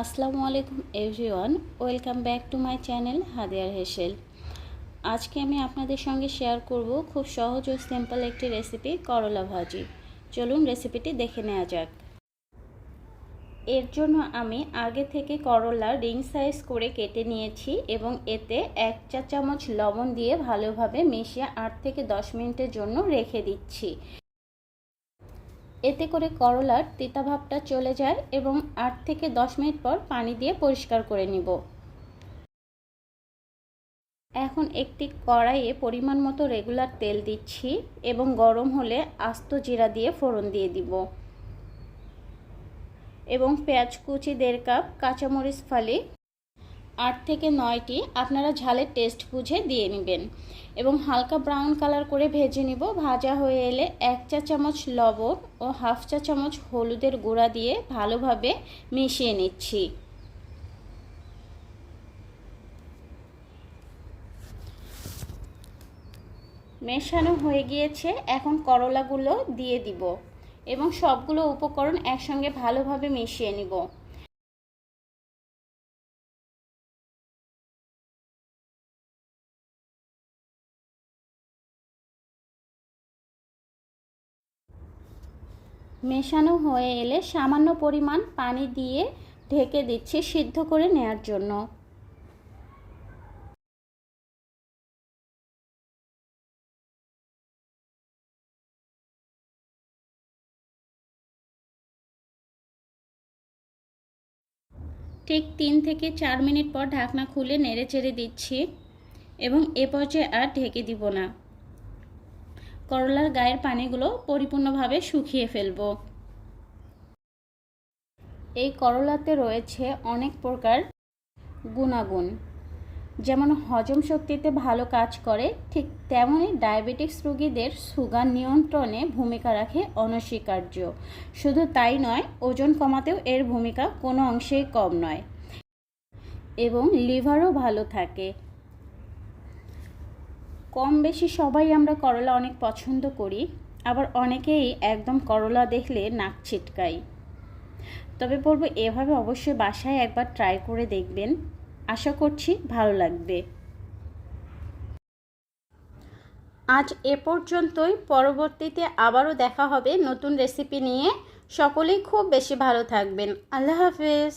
আসসালামু আলাইকুম everyone, welcome back to my channel হাদিয়ার হেসেল। আজকে আমি আপনাদের সঙ্গে শেয়ার করব খুব সহজ ও সিম্পল একটি রেসিপি করলা ভাজি। চলুন রেসিপিটি দেখে নেওয়া যাক। এর জন্য আমি আগে থেকে করলা রিং সাইজ করে কেটে নিয়েছি এবং এতে এক চা চামচ লবণ দিয়ে ভালোভাবে মিশিয়ে আট থেকে দশ মিনিটের জন্য রেখে দিচ্ছি। এতে করে করলার তিতা ভাবটা চলে যায় এবং আট থেকে দশ মিনিট পর পানি দিয়ে পরিষ্কার করে নিব। এখন একটি কড়াইয়ে পরিমাণ মতো রেগুলার তেল দিচ্ছি এবং গরম হলে আস্ত জিরা দিয়ে ফোড়ন দিয়ে দিব। এবং পেঁয়াজ কুচি দেড় কাপ, কাঁচামরিচ ফালি আট থেকে নয়টি আপনারা ঝালের টেস্ট বুঝে দিয়ে নেবেন এবং হালকা ব্রাউন কালার করে ভেজে নিব। ভাজা হয়ে এলে এক চা চামচ লবণ ও হাফ চা চামচ হলুদের গুঁড়া দিয়ে ভালোভাবে মিশিয়ে নিচ্ছি। মেশানো হয়ে গিয়েছে। এখন করলাগুলো দিয়ে দিব এবং সবগুলো উপকরণ একসঙ্গে ভালোভাবে মিশিয়ে নিব। মেশানো হয়ে এলে সামান্য পরিমাণ পানি দিয়ে ঢেকে দিচ্ছি সিদ্ধ করে নেয়ার জন্য। ঠিক তিন থেকে চার মিনিট পর ঢাকনা খুলে নেড়ে চেড়ে দিচ্ছি এবং এ পর্যায়ে আর ঢেকে দিব না। করলার গায়ের পানিগুলো পরিপূর্ণভাবে শুকিয়ে ফেলব। এই করলাতে রয়েছে অনেক প্রকার গুণাগুণ। যেমন হজম শক্তিতে ভালো কাজ করে, ঠিক তেমনই ডায়াবেটিক্স রোগীদের সুগার নিয়ন্ত্রণে ভূমিকা রাখে অনস্বীকার্য। শুধু তাই নয়, ওজন কমাতেও এর ভূমিকা কোনো অংশেই কম নয়। এবং লিভারও ভালো থাকে। কম বেশি সবাই আমরা করলা অনেক পছন্দ করি, আবার অনেকেই একদম করলা দেখলে নাক ছিটকাই তবে বলব, এভাবে অবশ্যই বাসায় একবার ট্রাই করে দেখবেন। আশা করছি ভালো লাগবে। আজ এ পর্যন্তই। পরবর্তীতে আবারও দেখা হবে নতুন রেসিপি নিয়ে। সকলেই খুব বেশি ভালো থাকবেন। আল্লাহ হাফেজ।